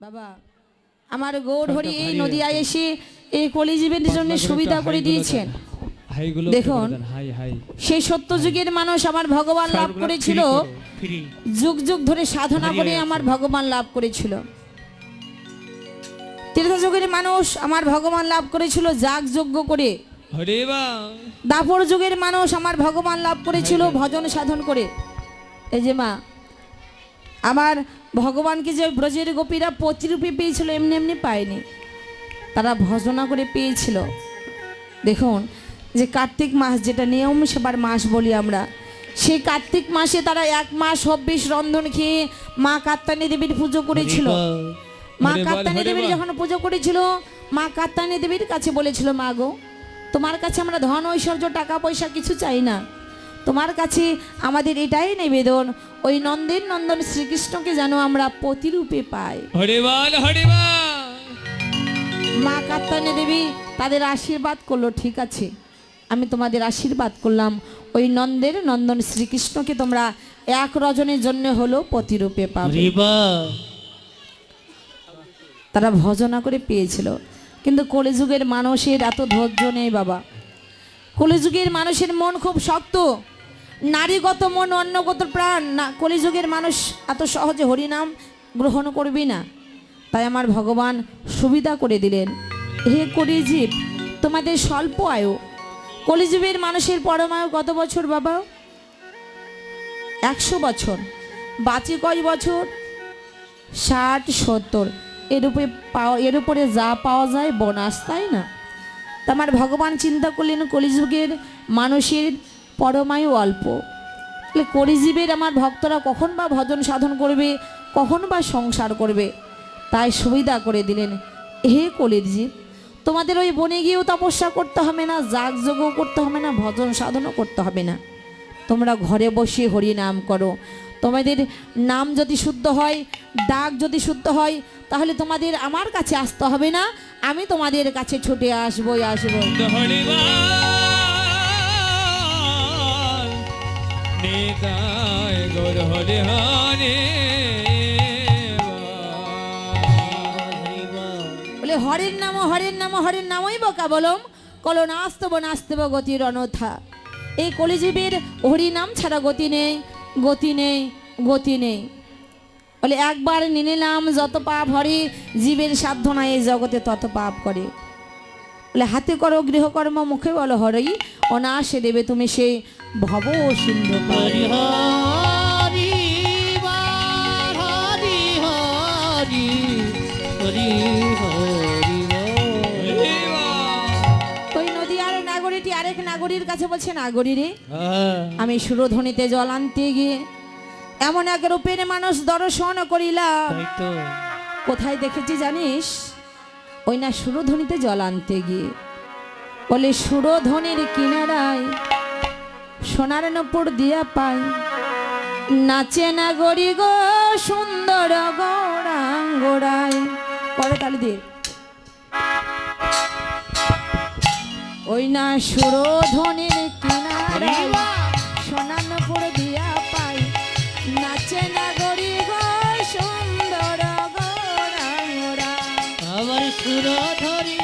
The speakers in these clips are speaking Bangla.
বাবা আমার গৌর হরি এই নদিয়ায় এসে এই কলিজীবের জন্য সুবিধা করে দিয়েছেন। দেখুন। সেই সত্য যুগের মানুষ আমার ভগবান লাভ করেছিল। যুগ যুগ ধরে সাধনা করে আমার ভগবান লাভ করেছিল। তীর্থ যুগের মানুষ আমার ভগবান লাভ করেছিল যাগ যজ্ঞ করে। দাপর যুগের মানুষ আমার ভগবান লাভ করেছিল ভজন সাধন করে। এই যে মা আমার ভগবানকে যে ব্রজের গোপীরা প্রতিরূপে পেয়েছিল এমনি এমনি পায়নি। তারা ভজনা করে পেয়েছিল। দেখুন যে কার্তিক মাস যেটা নিয়ম সেবার মাস বলি আমরা সেই কার্তিক মাসে তারা এক মাস হব্বিশ রন্ধন খেয়ে মা কাত্তানী দেবীর পুজো করেছিল। মা কাত্তানী দেবীর যখন পুজো করেছিল মা কাত্তানী দেবীর কাছে বলেছিল মা গো তোমার কাছে আমরা ধন ঐশ্বর্য টাকা পয়সা কিছু চাই না। তোমার কাছে আমাদের এটাই নিবেদন ওই নন্দের নন্দন শ্রীকৃষ্ণকে যেন আমরা প্রতিরূপে পাই। হরে বল হরে বা মা কাত্তানী দেবী তাদের আশীর্বাদ করল ঠিক আছে। আমি তোমাদের আশীর্বাদ করলাম ওই নন্দের নন্দন শ্রীকৃষ্ণকে তোমরা এক রজনের জন্য হলো প্রতিরূপে পাবে। তারা ভজনা করে পেয়েছিল। কিন্তু কলিযুগের মানুষের এত ধৈর্য নেই বাবা। কলিযুগের মানুষের মন খুব শক্ত। নারীগত মন অন্নগত প্রাণ। না, কলিযুগের মানুষ এত সহজে হরিনাম গ্রহণ করবি না। তাই আমার ভগবান সুবিধা করে দিলেন। হে কলিজীব তোমাদের স্বল্প আয়ু। কলিযুগের মানুষের পরমায়ু কত বছর বাবা? একশো বছর। বাঁচি কয় বছর? ষাট, সত্তর। এর উপরে পাওয়া, এর উপরে যা পাওয়া যায়, বোনাস, তাই না? তা আমার ভগবান চিন্তা করলেন কলিযুগের মানুষের পরমায়ু অল্প। তাহলে কলিজীবের আমার ভক্তরা কখন বা ভজন সাধন করবে, কখন বা সংসার করবে? তাই সুবিধা করে দিলেন, হে কলিজীব তোমাদের ওই বনে গিয়েও তপস্যা করতে হবে না যাগযজ্ঞ করতে হবে না, ভজন সাধনও করতে হবে না। তোমরা ঘরে বসে হরি নাম করো। তোমাদের নাম যদি শুদ্ধ হয়, ডাক যদি শুদ্ধ হয়, তাহলে তোমাদের আমার কাছে আসতে হবে না, আমি তোমাদের কাছে ছুটে আসবই আসব। নিতাই গৌর হরে হরে বলে, হরের নাম হরের নাম, হরের নামই বকা বলম কল নাস্তব নাস্তব গতির অনথা। এই কলিজীবের হরি নাম ছাড়া গতি নেই গতি নেই গতি নেই। বলে, একবার নিলাম যত পাপ হরে, জীবের সাধ্য নাই এই জগতে তত পাপ করে। বলে হাতে করো গৃহকর্ম মুখে বলো হরি অনাসে দেবে তুমি সেই ভব সিন্ধু নাগরীটি আরেক নাগরীর কাছে বলছে নাগরী রে হ্যাঁ। আমি সুরধ্বনিতে জল আনতে গিয়ে এমন এক রূপের মানুষ দর্শন করিলাম। কোথায় দেখেছি জানিস? ওই না সুরধ্বনিতে জল আনতে গিয়ে বলে, সুরধ্বনির কিনারায় সোনার নপুর দিয়া পাই। নাচে না গরি গো সুন্দর গৌরাঙ্গরায়। পরে তালি দিয়ে ওই না সুরধ্বনির কিনারায় আমার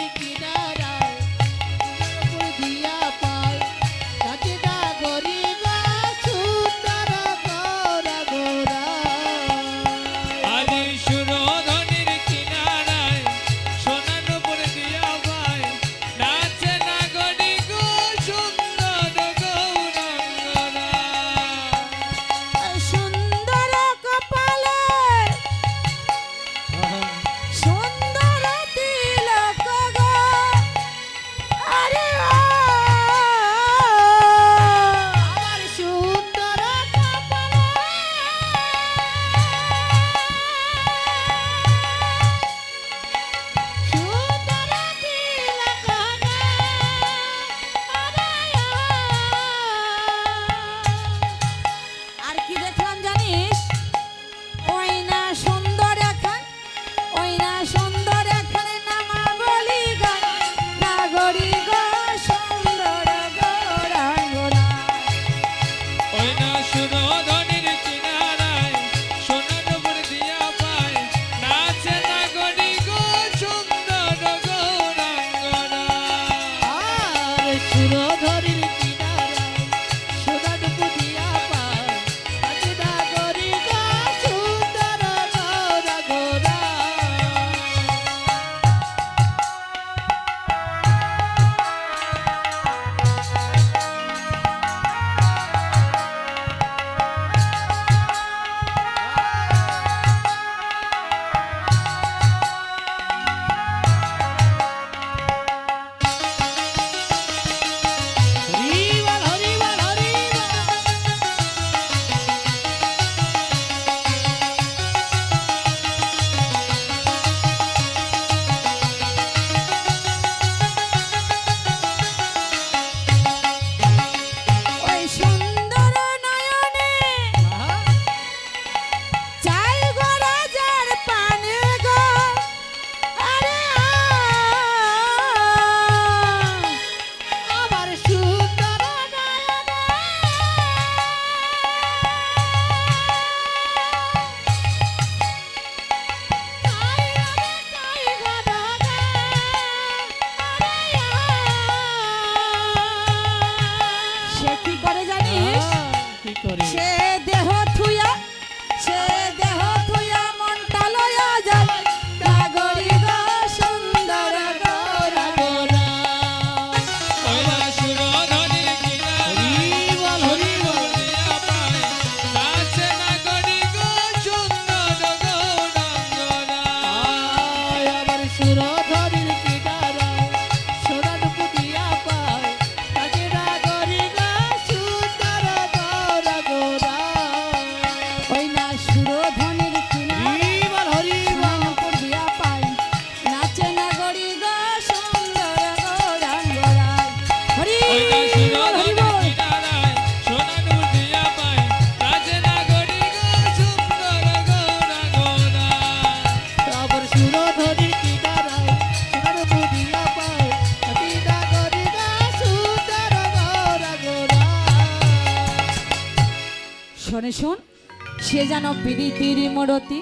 সে যেন প্রীতির মরতি?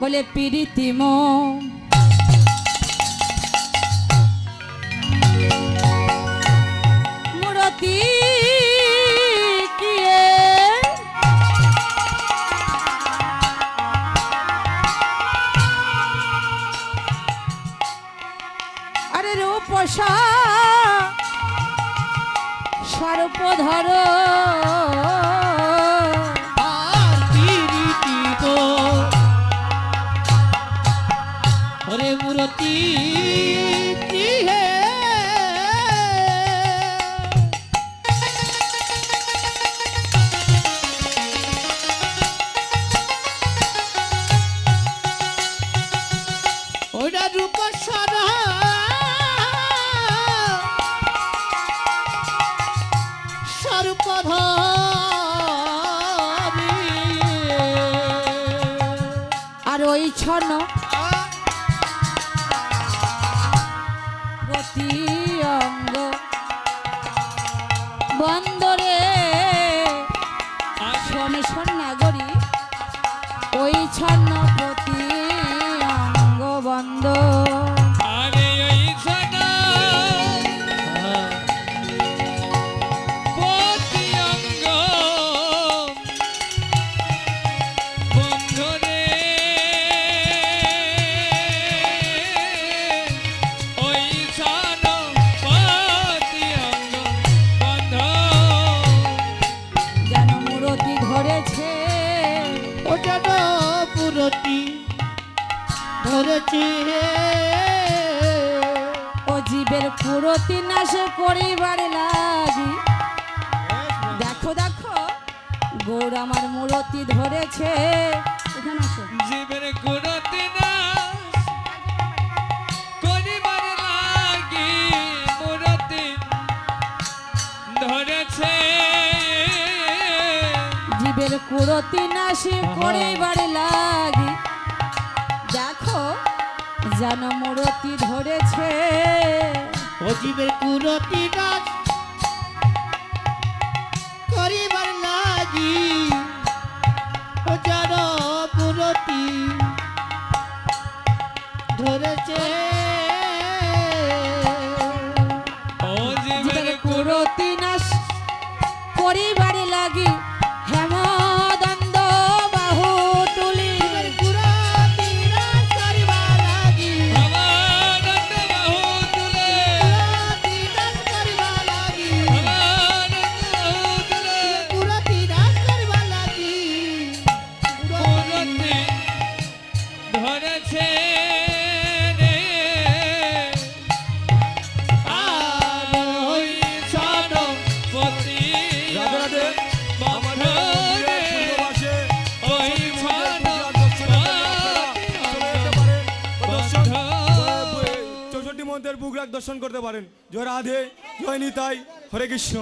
বলে প্রীতিম ধরে রূপ সর সর্বধ আর ওই ছন্ন প্রতি অঙ্গ বন্ধ রতি নাশে পরিবার লাগি। দেখো দেখো গৌর আমার মূরতি ধরেছে। জীবের গুরতি না জীবের কুরতি নাশি করে বাড়ি লাগি। দেখো যেন মূরতি ধরেছে। অজীবের কুরতি গাছ করিবার লাগি যার ধরেছে। অজীবের কুরতি নাশ করিবার বুগরাগ দর্শন করতে পারেন। জয় রাধে জয় নিতাই হরে কৃষ্ণ।